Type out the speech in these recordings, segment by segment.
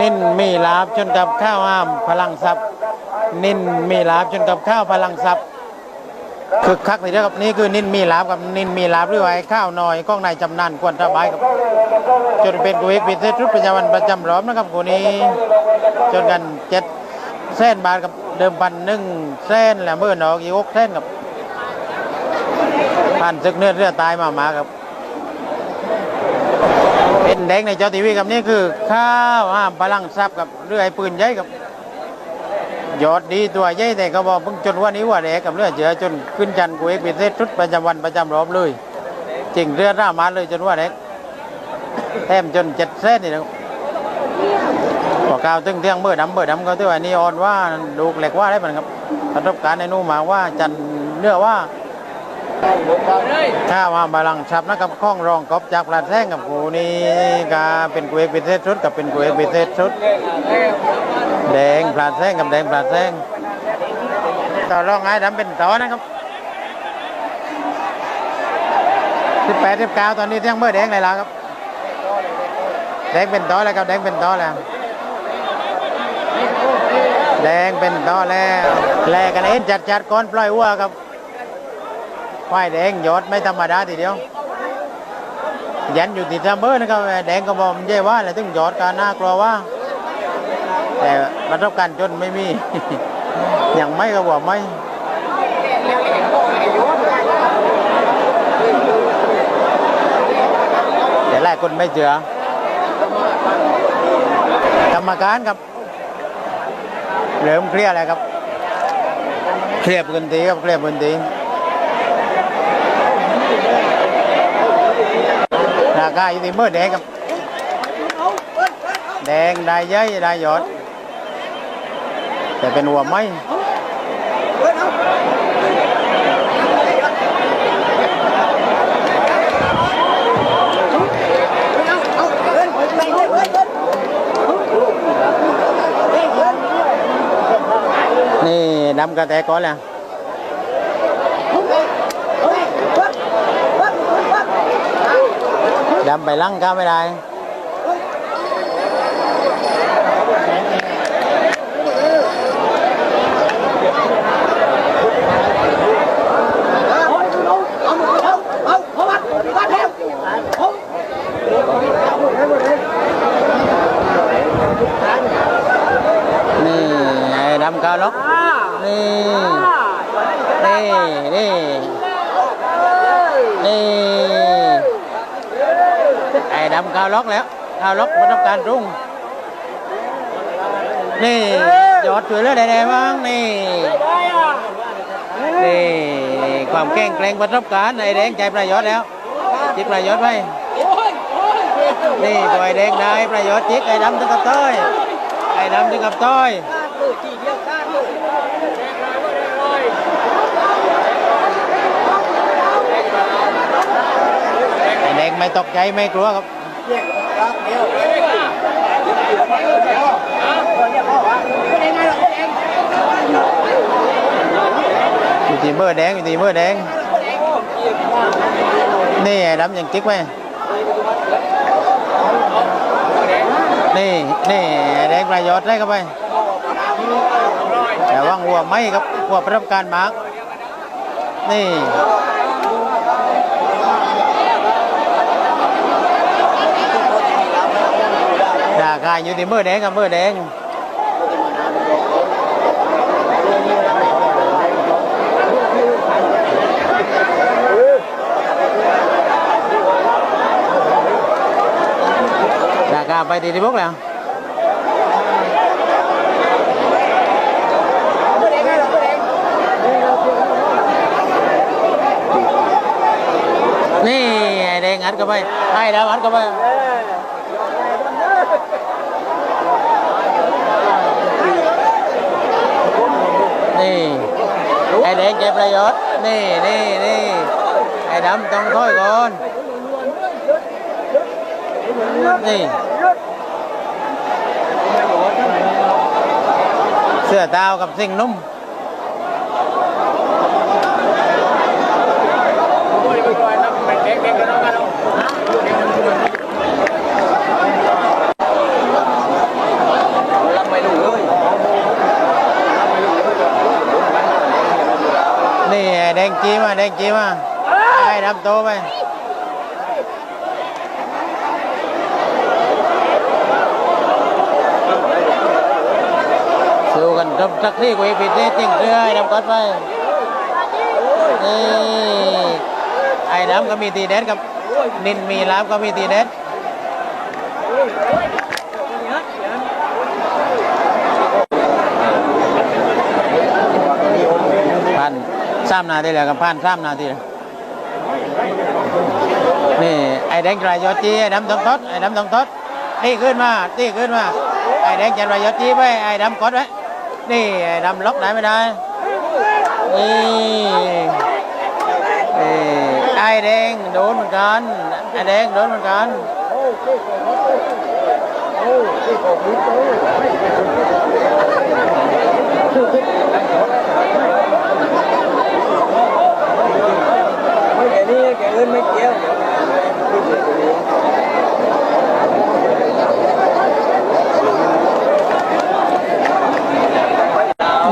นิ่นมีลาบจนกับข้าวห้ามพลังทรัพย์ นิ่นมีลาบจนกับข้าวพลังทรัพย์คึกคักเลยนะครับนี่คือนิ่นมีลาบกับนิ่นมีลาบหรือว่าไอ้ข้าวหน่อยก้องนายจำนานควรระบายครับจนเป็นกุเอกพิเศษรุดประจำวันประจำรอบนะครับคู่นี้ จนกันเจ็ดเส้นบาทกับเดิมพันหนึ่งเส้นแหละเมื่อหนอกอีกหกเส้นกับผ่านศึกเนื้อเรือตายมามาครับ เป็นแดงในจอทีวีกับนี่คือข้าวห้ามพลังทรัพย์กับเรือไอ้ปืนใหญ่กับยอดดีตัวใหญ่แต่ก็บอกเพิ่งจนวันนี้ว่าแดกกับเรือเจือจนขึ้นจันกูเอกพิเศษชุดประจำวันประจำรอบเลยจริงเรือร่ามาเลยจนว่าแดกแต้มจนเจ็ดเส้นนี่นะพอกาวตึงเที่ยงเมื่อดำเมื่อดำก็ที่ว่านี่ออนว่าดูเหล็กว่าได้เหมือนครับประสบการณ์ในนู่นมาว่าจันทร์เนื้อว่า ถ้าว่าบาลังชับนะครับข้องรองกอบจากปลาแท่งกับกูนี่ก็เป็นกูเอกพิเศษชุดกับเป็นกูเอกพิเศษชุด แดงปลาแท่งกับแดงปลาแท่งต่อรองไอ้ดำเป็นต่อนะครับสิบแปดสิบเก้าตอนนี้เที่ยงเมื่อแดงเลยแล้วครับแดงเป็นต่อแล้วครับแดงเป็นต่อแล้วแดงเป็นต่อแล้วแลกกันเอ็นจัดจัดก่อนปล่อยวัวครับ ควายแดงยอดไม่ธรรมดาทีเดียว ยันอยู่ที่ซัมเบอร์นะครับแดงก็บอกมันเย่ว่าอะไรถึงยอดการน่ากลัวว่า แต่ประสบการณ์จนไม่มีอย่างไม่ก็บอกไม่แต่หลายคนไม่เชื่อกรรมการครับเริ่มเคลียร์แล้วครับเคลียร์พื้นที่ครับเคลียร์พื้นที่ ราคาอยู่ที่เมื่อแดงกับ แดงได้เย้ยได้หยอดแต่เป็นหัวไม้นี่ดำกระแตก่อนแล้ว จำไปลั่งก็ไม่ได้ นี่ไอ้ดำกาวล็อกนี่นี่นี่นี่ไอ้ดำกาวล็ เอาล็อกประสบการณ์รุ่ง นี่ยอดช่วยเลือด้แน่บ้างนี่ นี่ความแกร่งแกร่งประสบการณ์ไอ้แดงใจประยชน์แล้วจิตประยชน์ไว้นี่ปล่อยแดงได้ประยชน์จิกไอ้ดำถึงกับต้อยไอ้ดำถึงกับต้อยไอ้แดงไม่ตกใจไม่กลัวครับ อยู่ที่เบอร์แดงอยู่ที่เบอร์แดง นี่ไอ้ดำยังจิ๊กไว้นี่นี่แดงประโยชน์ได้เข้าไปแต่ว่างวัวไม่ครับวัวประสบการณ์มากนี่ ราคาอยู่ที่เมื่อแดงกับเมื่อแดงราคาไปตีที่พวกแล้วนี่ไอ้แดงอัดเข้าไปไอ้ดำอัดเข้าไป นี่ ไอ้แดงเก็บประโยชน์นี่นี่นี่ไอ้ดำต้องค่อยก่อนนี่เสื้อตาวกับสิ่งนุ่ม ดงจีมาแดงจีมาไอ้ดำโตไปสู้กันรบสักที่กูอีกปิดเทจริงเรือไอ้ดำกดไปนี่ไอ้ดำก็มีตีเด็ดกับนินมีลาบก็มีตีเด็ดผ่าน สามนาทีแล้วกับผ่านสามนาทีแล้วนี่ไอ้แดงรายยอจีไอ้ดำต้องทดไอ้ดำต้องทดนี่ขึ้นมานี่ขึ้นมาไอ้แดงจะรายยอดจีไปไอ้ดำกดไว้นี่ไอ้ดำล็อกได้ไม่ได้นี่นี่ไอ้แดงโดนเหมือนกันไอ้แดงโดนเหมือนกัน ไม่ แก่นี่แก่อื่นไม่เกี่ยว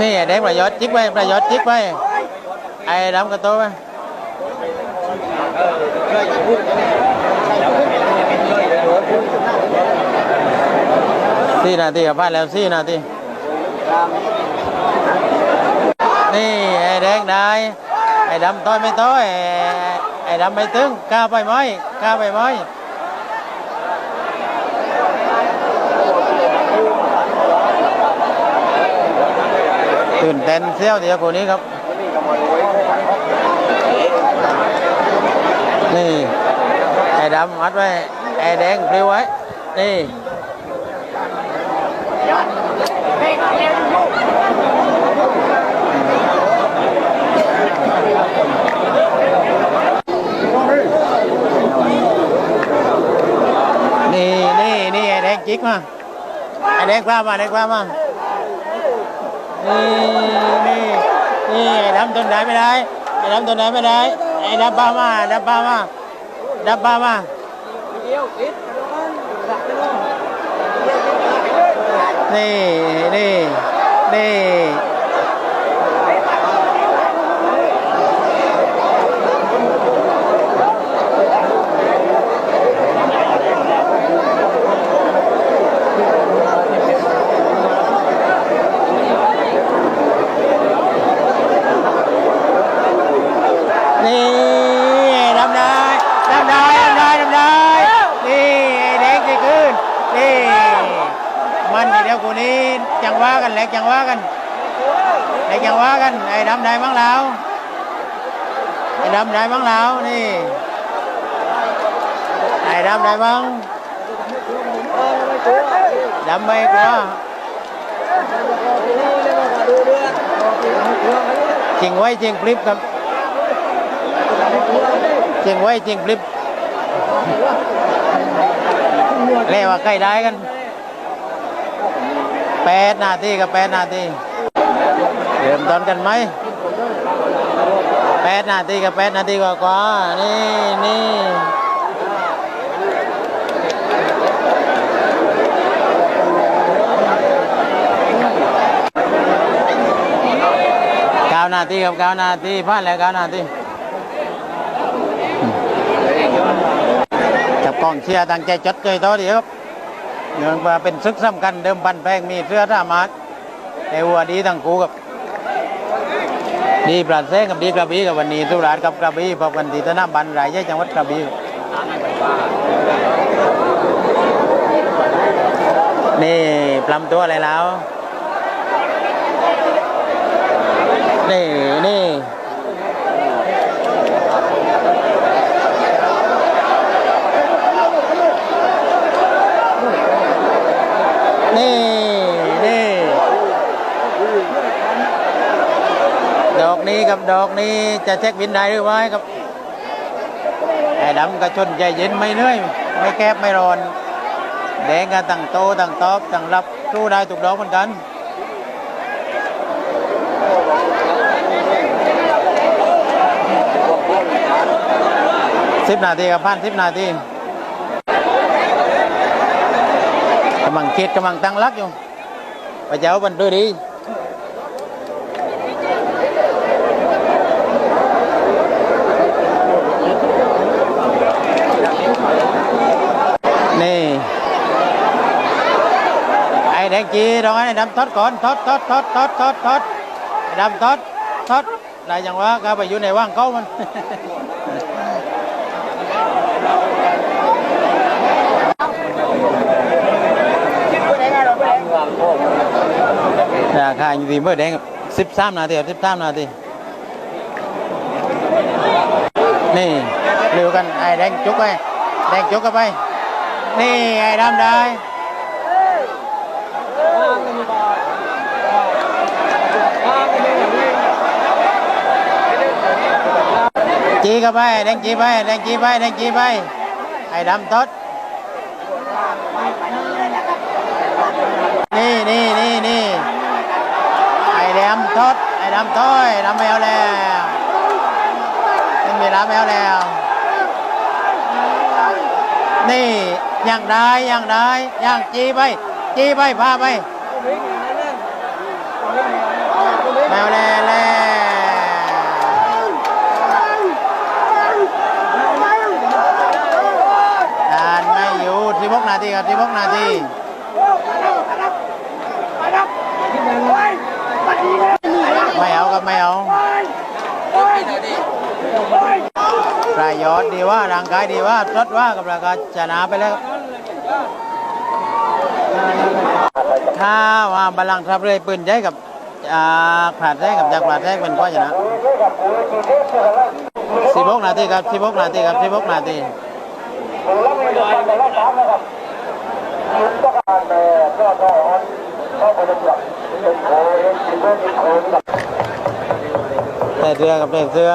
นี่ไอ้แดงประโยชน์จิกไปประโยชน์จิกไปไอ้ดำกระโตไปสี่นาทีกับบ้านแล้วสี่นาทีนี่ไอ้แดงได้ไอ้ดำต้อยไม่ต้อย ไอ้ดำไม่ตึงกล้าไปไหมกล้าไปไหมตื่นเต้นเสี้ยวเดียวคนนี้ครับ นี่ไอ้ดำมัดไว้ไอ้แดงปลิวไว้ นี่นี่นี่นี่ไอ้แดง จิกมาไอ้แดงคว้ามาไอ้แดงคว้ามานี่นี่นี่ไอ้ดำทนได้ไม่ได้ไอ้ดำทนได้ไม่ได้ไอ้ดับบ้ามาดับบ้ามาดับบ้ามาเกี่ยวติดนี่นี่นี่นี่ทำได้ทำได้ทำได้ทำได้นี่ไอ้แดงที่ขึ้นนี่ มันทีเดียวกูนี้จังว่า กันแหลกจังว่ากันแหลกจังว่ากันไอ้ดำได้บ้างแล้วไอ้ดำได้บ้างแล้วนี่ไอ้ดำได้บ้างดำไม่กลัวจริงไว้จริงพลิปครับจริงไว้จริงพลิปเรียกว่าใกล้ได้กัน แปดนาทีกับแปดนาทีเริ่มต้นกันไหมแปดนาทีกับแปดนาทีกว่ากว่านี่นี่เก้านาทีกับเก้านาทีผ่านแล้วเก้านาทีจับกองเชียร์ตั้งใจจดเกยโตดีครับ เนื่องมาเป็นซึกซ้ำกันเดิมพันแพงมีเสื้อท่ามาดแต่วัวดีทั้งคู่กับ ดีปราดแซงกับดีกระบี่กับวันนี้ตุลาดกับกระบี่พบกันที่สนาบันรายใหญ่จังหวัดกระบี่นี่ปลำตัวอะไรแล้ว นี่นี่ นี่นี่ดอกนี้กับดอกนี้จะเช็คบินได้หรือไม่ครับไอ้ดำกระชนใจเย็นไม่เหนื่อย ไม่แคบไม่ร้อน แดงกันตั้งโตตั้งตอบตั้งรับสู้ได้ถูกดอกเหมือนกันสิบนาทีกับพันสิบนาที กำลังคิดกำลังตั้งรักอยู่ไปเจ้ามันด้วยดีนี่ไอ้แดงจีร้องไอ้ดำทอดก่อนทอดทอดทอดทอดทอดทอดดำทอดทอดอะไรอย่างวะาก็ไปอยู่ในว่างเขามัน คาอยู่ที่เมื่อแดงสิบสามนาทีสิบสามนาทีนี่เร็วกันไอ้แดงจุกไปแดงจุกกันไป นี่ไอ้ดำได้จีกันไปแดงจีไปแดงจีไปแดงจีไปไอ้ดำทดนี่นี่นี่นี่ ทดไอ้ดำต้อยดำแมวแล้วไม่มีรับแมวแล้ว นี่ยังได้ยังได้ยังจีไป จีไปพาไปแมวแล้วแล้วนานไม่อยู่ที่พกนาทีครับที่พกนาที ไม่เอากับไม่เอาประโยชน์ดีว่าร่างกายดีว่าสดว่ากับราคาชนะไปแล้วถ้าว่าบาลังทับเรือปืนใช้กับอ่าผดแท้กับจากผาดแท้เป็นข้อชนะสิบหกนาทีครับสิบหกนาทีครับสิบหกนาทีแต่เสื้อกับ แต่เสื้อ